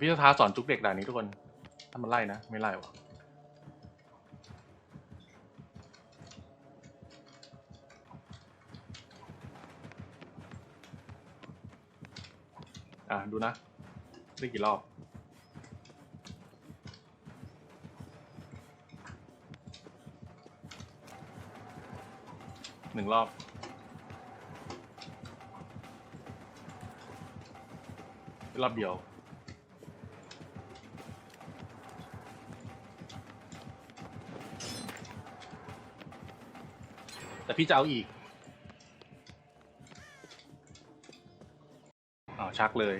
พี่จะท้าสอนจุกเด็กด่านนี้ทุกคน ถ้ามันไล่นะ ไม่ไล่วะอะ ดูนะ ได้กี่รอบหนึ่งรอบรอบเดียว พี่จะเอาอีกอ้าวชักเลย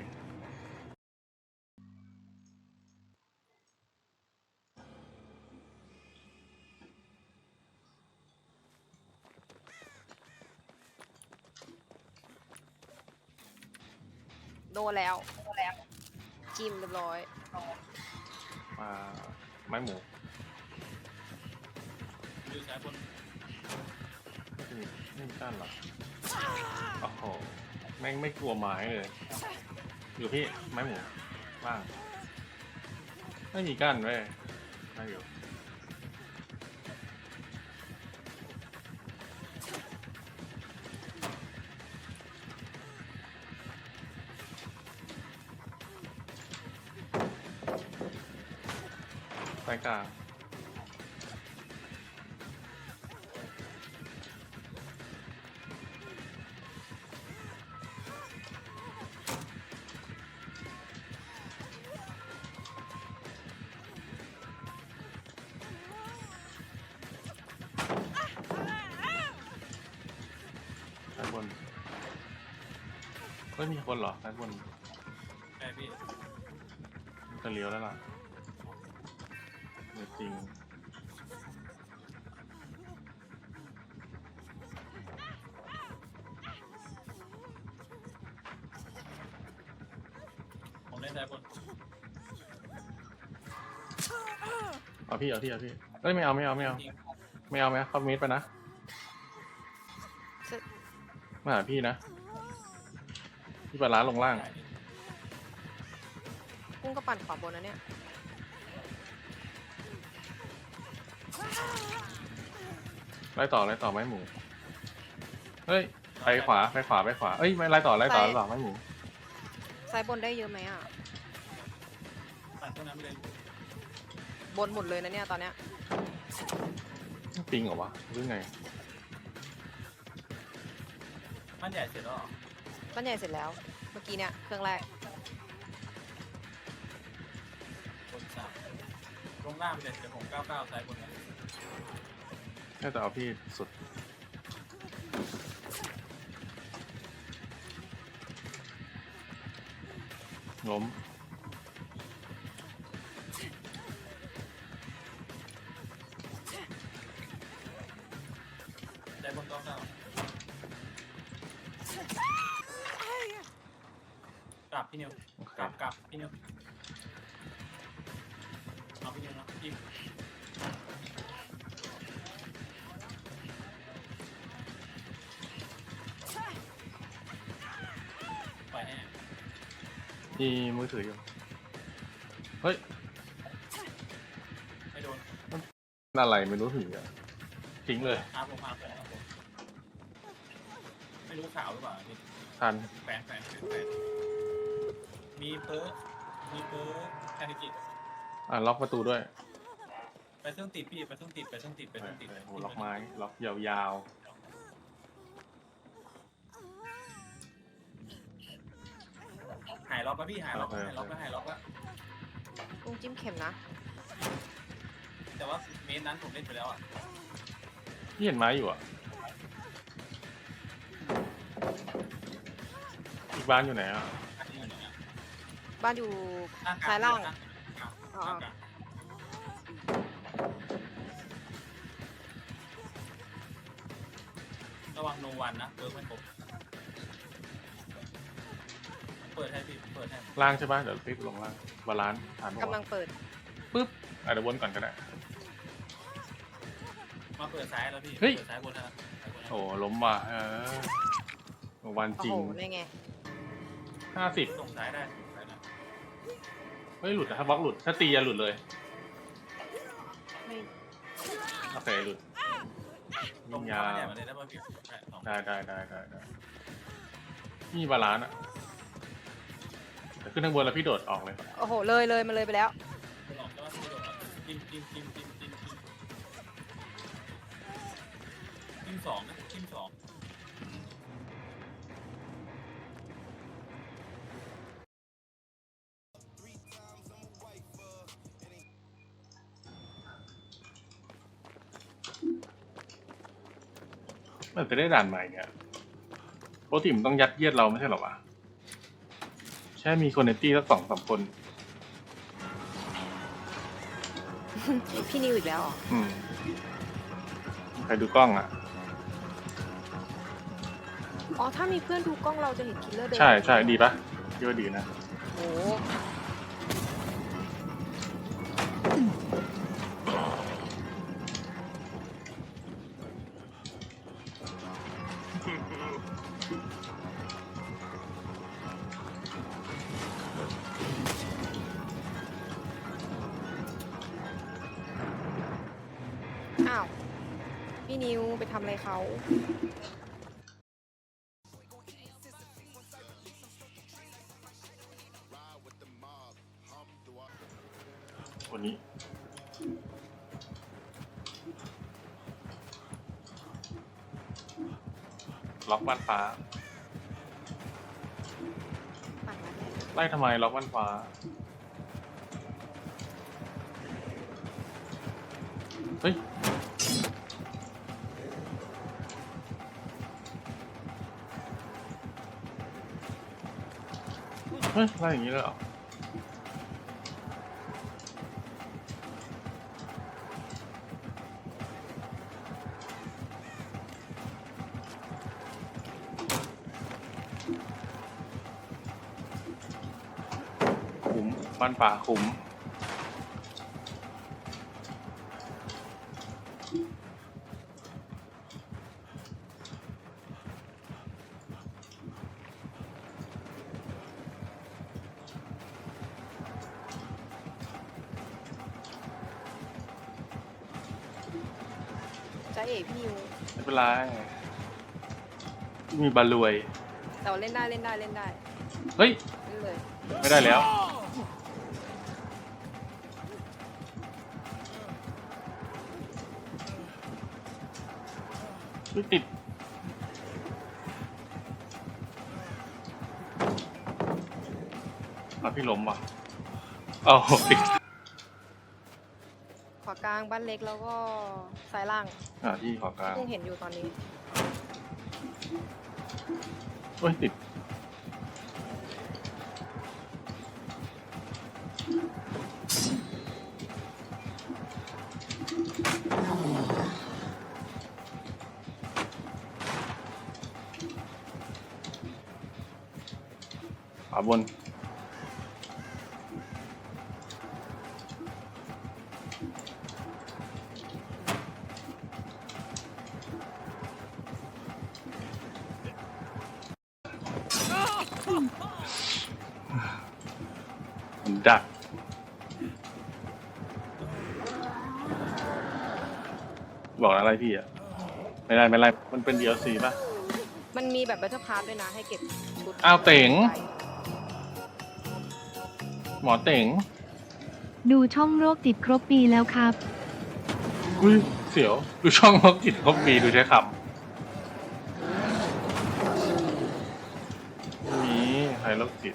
โดนแล้วโดนแล้ว จิ้มเรียบร้อย มาไม้หมู อยู่ซ้ายบน ไม่มีไม่มีกั้นหรอโอ้โหแม่งไม่กลัวไม้เลย อยู่พี่ไม้หมูว่าง ไม่มีกั้นเว้ยไม่อยู่สายกลาง ฮ้ยมีคนเหรอซ้ายบนใช่พี่มันจะเลี้ยวแล้วล่ะไม่จริงผมเล่นซ้ายบนเอาพี่เอาพี่เอาพี่เอ้ยไม่เอาไม่เอาไม่เอาจริงไม่เอาไม่เอาเข้ามิดไปนะเสร็จมาหาพี่นะ พี่ปลาร้าลงล่างได้พี่กุ้งก็ปั่นขวาบนนะเนี่ย ไล่ต่อไล่ต่อไม้หมู เฮ้ย ไปขวาไปขวาไปขวาเอ้ยไม่ไล่ต่อไล่ต่อไล่ต่อไม้หมู ซ้ายบนได้เยอะไหมอะปั่นพวกนั้นไปเลยบนหมดเลยนะเนี่ยตอนเนี้ย ปิงเหรอวะหรือไง บ้านใหญ่เสร็จแล้วเหรอบ้านใหญ่เสร็จแล้ว เมื่อกี้เนี่ย เครื่องแรกบนสามลงล่างไปเลยเดี๋ยวผมก้าวก้าวซ้ายบนนะน่าจะเอาพี่สุดล้ม บกลับพี่นิวเอาพี่นิวนะพี่ไปแน่มีมือถืออยู่ เฮ้ยไม่โดนอะไรไม่รู้ถืออะทิ้งเลย อาผมอาผมอาผมไม่รู้ข่าวหรือเปล่าพี่ทัน แฟนแฟนแฟนแฟนมีเพิร์ก มีเพิร์กแพนิกิจอ่าล็อกประตูด้วยไปเครื่องติดพี่ไปเครื่องติดไปเครื่องติดไปเครื่องติดโอ้โหล็อกไม้ล็อกยาวหายล็อกแล้วพี่หายล็อกแล้วหายล็อกแล้วหายล็อกแล้วกุ้งจิ้มเข็มนะ แต่ว่าเมนนั้นผมเล่นไปแล้วอะๆพี่เห็นไม้อยู่อะอีกบ้านอยู่ไหนอะอันนี้อยู่ไหนอะ บ้านอยู่ข้างกลซ้ายล่างข้กลอ๋อข้างกลางระวังโนวันนะเปิร์กไม่ครบเปิดให้พี่เปิดให้ล่างใช่ปะเดี๋ยวพี่ลงล่างบาลานซ์ผ่านกำลังเปิดปุ๊บอะเดี๋ยววนก่อนก็ได้ มาเปิดซ้ายแล้วพี่เฮ้ยเปิดซ้ายบนนะครับซ้ายบนนะโอ้ล้มว่ะเออวันโอ้จริงโหนี่ไงห้าสิบส่งซ้ายได้ส่งซ้าย ได้เฮ้ยหลุดนะถ้าบล็อกหลุด ถ้าตีอย่าหลุดเลย ไม่โอเคหลุดตรยิงงยายาวเนี่ยมันเลยได้ป่ะพี่ใช่สองได้ได้ได้ได้ได้นี่บาลานซ์อะแต่ขึ้นทางบนแล้วพี่โดดออกเลย โอ้โห เลยเลยมันเลยไปแล้วไม่หลอกก็ไม่โดนจิ้มจิ้มจิ้มจิ้มจิ้มจิ้มจิ้มสองนะจิ้มสอง จะได้ด่านใหม่เนี่ยปกติมันต้องยัดเยียดเราไม่ใช่เหรอวะแค่มีคนในตี้สักสองสามคน พี่นิวอีกแล้วเหรออืมใครดูกล้องอะ อ๋อ ถ้ามีเพื่อนดูกล้องเราจะเห็นคิลเลอร์เดินใช่ใช่ดีปะพี่ว่าดีนะ โอ้โห วันนี้ ล็อกบ้านฟ้า ปั่นมาแน่ไล่ทำไมล็อกบ้านฟ้า เฮ้ย เฮ้ยไล่อย่างนี้เลยเหรอ บ้านป่าคุ้มจ้าเอ๋พี่นิวไม่เป็นไรมีบาลวย แต่ว่าเล่นได้เล่นได้เล่นได้เฮ้ย เล่นเลย ไม่ได้แล้ว ไม่ติดเอาพี่ล้มว่ะเอาติดขวากลางบ้านเล็กแล้วก็ซ้ายล่างอ่าที่ขอกลางเพิ่งเห็นอยู่ตอนนี้เฮ้ยติด บอกอะไรพี่อะไม่ได้ไม่ได้มันเป็น DLC ป่ะ มันมีแบบ Battle Pass ด้วยนะให้เก็บชุดอ้าวเต๋งไปหมอเต๋งดูช่องโรคติดครบปีแล้วครับ อุ้ยเสียว ดูช่องล็อกจิตครบปีดูใช้คำมีใครล็อกจิต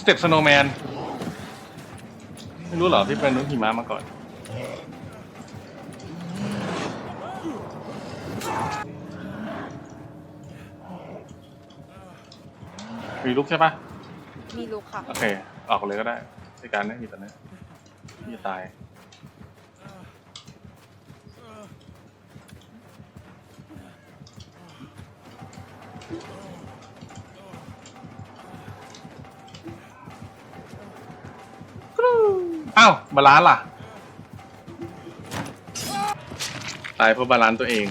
สเต็ปสโนว์แมนไม่รู้เหรอที่เป็นนุ้นหิมะมาก่อน มีลุกใช่ปะมีลุกค่ะ โอเค ออกเลยก็ได้ในการนี้มีตอนนี้พี่จะตาย อ้าวบาลานซ์ล่ะ ตายเพราะบาลานซ์ตัวเอง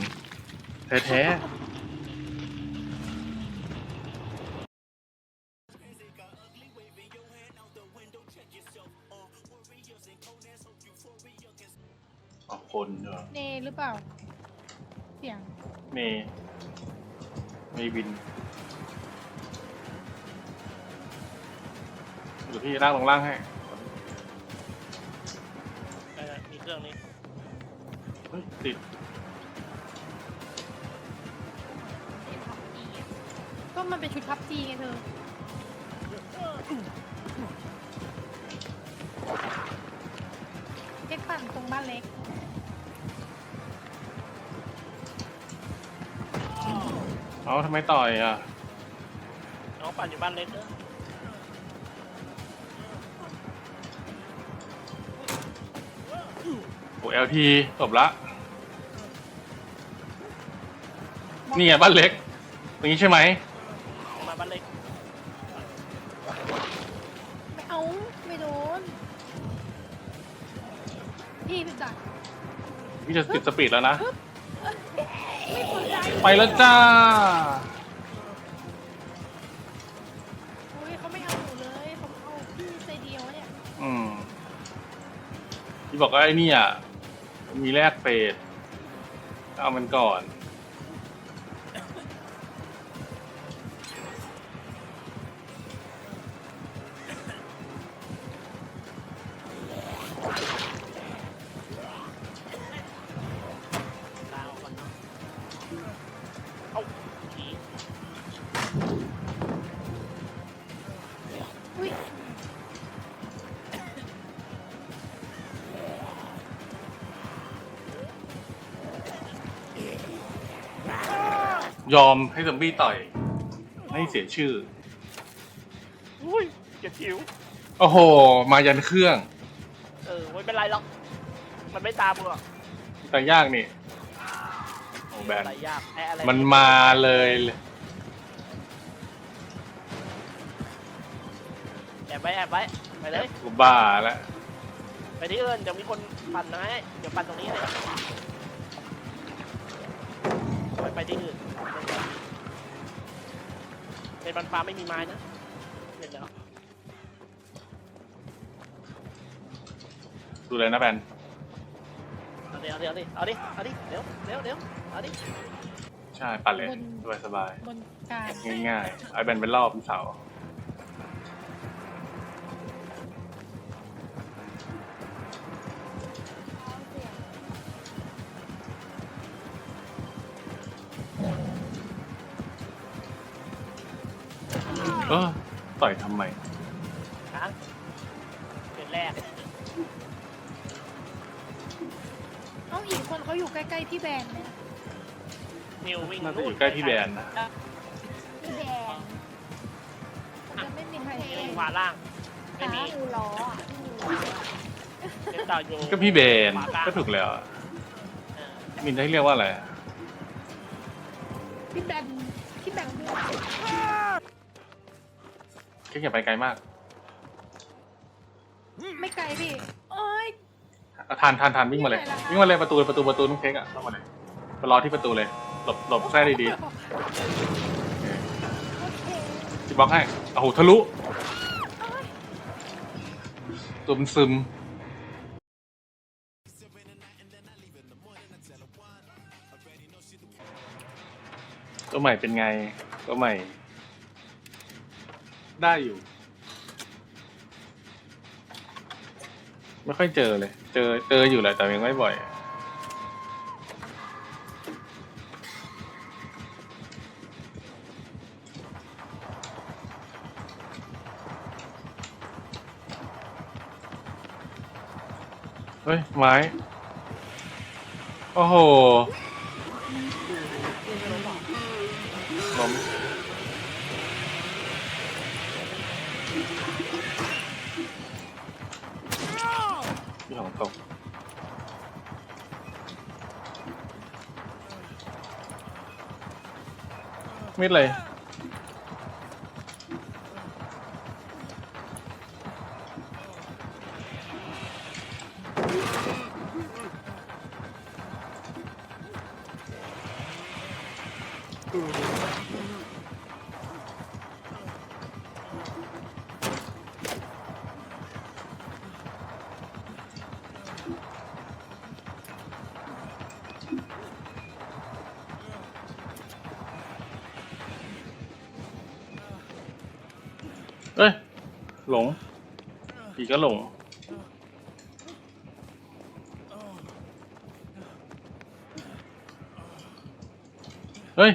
แท้ๆออกคนเหรอเนหรือเปล่า เสียง เมย์เมย์วินเดี๋ยวพี่ล่างลงล่างให้ เครื่องนี้เฮ้ยติดก็มันเป็นชุดพับจีไงเธอ เล็กปั่นตรงบ้านเล็ก เอ้าทำไมต่อยอะ น้องปั่นอยู่บ้านเล็กเนอะโอ้เอลทีจบละ นี่ไงบ้านเล็กตรงนี้ใช่ไหม มาบ้านเล็กไม่เอาไม่โดน พี่เป็นดักพี่จะติดสปีดแล้วนะ ไม่สนใจไปแล้วจ้าโอ้ยเขาไม่เอาหนูเลยเขาเอาพี่ใจเดียวเนี่ย อืมพี่บอกว่าไอ้นี่อะ มีแลกเฟสเอามันก่อน ยอมให้ซอมบี้ต่อยให้เสียชื่อ อุ้ยเจ็บผิว โอ้โห มายันเครื่อง เออไม่เป็นไรหรอก มันไม่ตามมึงหรอกแต่ยากนี่โอ้แบนอะไรยากแพ้อะไรมันมาเลยแอบไว้แอบไว้ไปเลย กูบ้าแล้วไปที่อื่นเดี๋ยวมีคนปั่นนะให้เดี๋ยวปั่นตรงนี้เลย ไปไปที่อื่นเป็นบันฟ้าไม่มีไม้นะเห็นแล้วดูเลยนะแบนเอาดิเอาดิเอาดิเอาดิเอาดิเร็วเร็วเร็วเอาดิใช่ปั่นเลยสบายสบายบนกลางๆง่ายๆไอ้แบนเป็นรอบเป็นเสา เออต่อยทำไมฮะเป็นแรก เอ้าอีกคนเขาอยู่ใกล้ๆพี่แบนเลยนิววิ่งน่าจะอยู่ใกล้พี่แบนนะพี่แบนยังไม่มีใครนิเอวงขวาล่าง ไม่มีคือล้ออะเป็นต่ออยู่ก็พี่แบนขวากลางก็ถูกแล้วเออมินให้เรียกว่าอะไรอะพี่แบน แค่อย่าไปไกลมากไม่ไกลพี่โอ้ย อะทานทานทานวิ่งมาเลยวิ่งไปแล้วค่ะวิ่งมาเลยประตูประตูประตูน้องเค้กอะเข้ามาเลยไปรอที่ประตูเลย หลบหลบแท้ดีโอเคๆจิบล็อกให้โอ้โหทะลุตัวมันซึม ตัวใหม่เป็นไง ตัวใหม่ ได้อยู่ ไม่ค่อยเจอเลย เจอเจออยู่แหละแต่ยังไม่บ่อย เฮ้ย ไม้ โอ้โหล้ม มิดเลย Ooh. หลงผีก็หลง เฮ้ย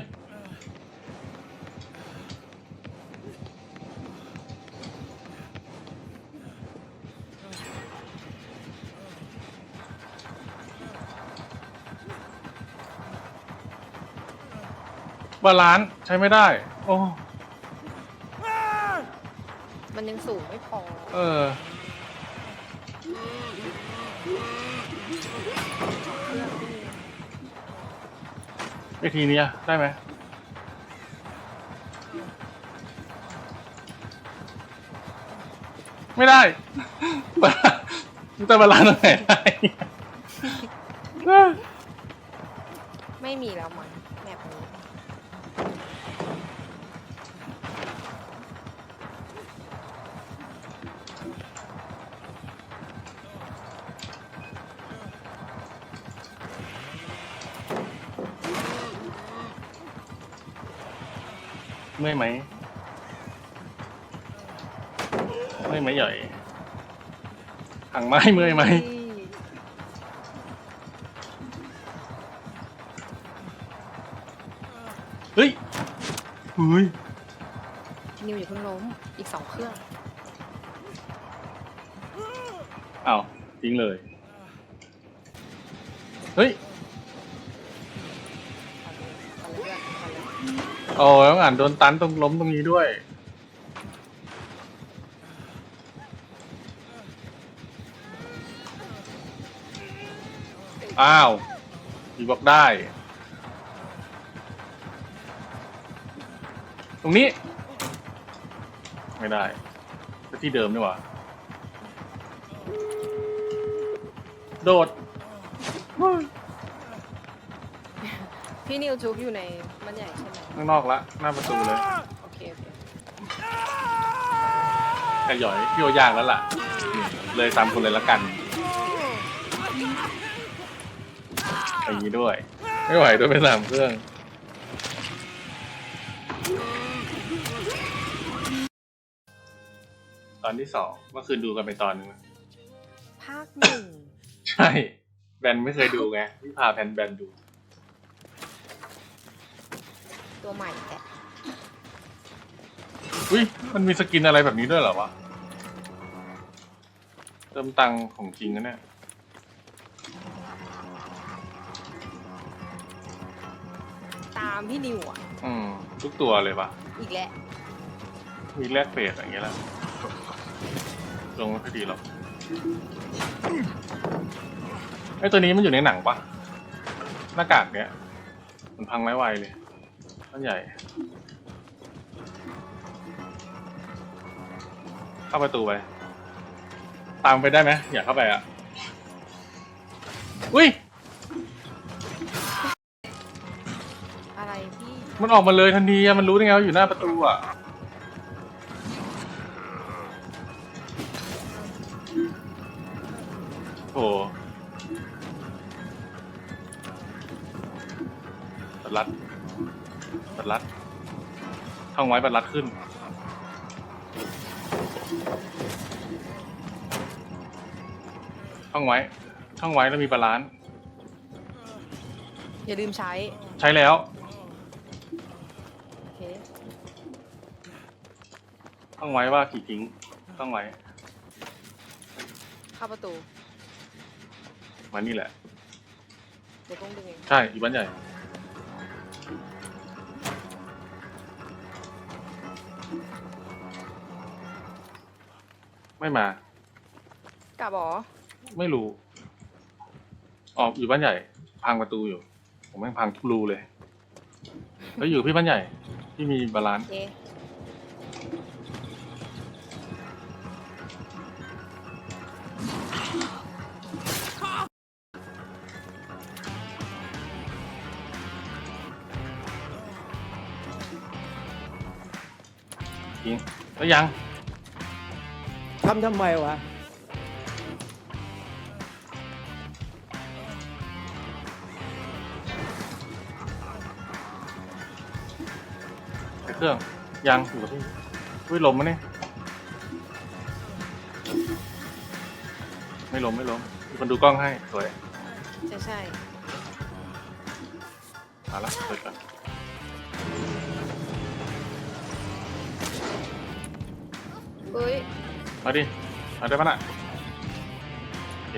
บาลานซ์ใช้ไม่ได้ โอ้ มันยังสูงไม่พอ เออไอทีเนี้ยได้ไหม ไม่ได้ แต่เวลานซ์ตรงไหนได้ เมื่อยไหมเมื่อยไหมใหญ่หังไม้เมื่อยไหมเฮ้ยเฮ้ยนิวอย่าเพิ่งล้มอีกสองเครื่องอ้าวทิ้งเลย เฮ้ย โอ้ต้องอ่านโดนตันตรงล้มตรงนี้ด้วย อ้าวมีบอกได้ ตรงนี้ ไม่ได้ที่เดิมดีกว่า โดด พี่นิวจุกอยู่ในมันใหญ่ใช่ไหมข้างนอกละหน้าประตูเลยโอเคโอเคกระหย่อยพี่โอยากแล้วล่ะ เลยตามคุณเลยละกันอย่างนี้ด้วย ไม่ไหวด้วยไปสามเครื่องตอนที่สองเมื่อคืนดูกันไปตอนหนึงภาคหนึ่ง ใช่ แบนไม่เคยดูไงพี่พาแพนแบนดู ตัวใหม่แกะอุ้ยมันมีสกินอะไรแบบนี้ด้วยเหรอวะ เติมตังค์ของจริงนะเนี่ย ตามพี่นิวอะ อืม ทุกตัวเลยปะอีกแล้วมีแลกเฟสอย่างเงี้ยแหละลงไม่ค่อยดีหรอกไอตัวนี้มันอยู่ในหนังปะหน้ากากเนี้ย มันพังไร้ไวเลย มันใหญ่ เข้าประตูไป ตามไปได้ไหมอยากเข้าไปอะ อุ้ย อะไรพี่มันออกมาเลยทันทีอะมันรู้ได้ไงว่าอยู่หน้าประตูอะโอ้บัดรัด บัดรัดท่องไว้บัดรัดขึ้น ท่องไว้ ท่องไว้แล้วมีบาลานซ์อย่าลืมใช้ ใช้แล้ว โอเค ท่องไว้ว่าขี่ทิ้ง ท่องไว้ เข้าประตู มานี่แหละ เดี๋ยวกุ้งดึงเอง ใช่ อีบ้านใหญ่ ไม่มา กลับหรอไม่รู้ ออกอยู่บ้านใหญ่ พังประตูอยู่ ผมแม่งพังทุกรูเลย แล้วอยู่พี่บ้านใหญ่ ที่มีบาลานโอซ์เคทิ้งแล้วยังำทำไมวะไปเครื่องยังอยู่กับพี่อุ้ยลมมะเนี่ยไม่ล้มไม่ล้มมีคนดูกล้องให้สวยใช่ใช่มาละเปิดก่อนเฮ้ย มาดิมาได้ปะน่ะโอเค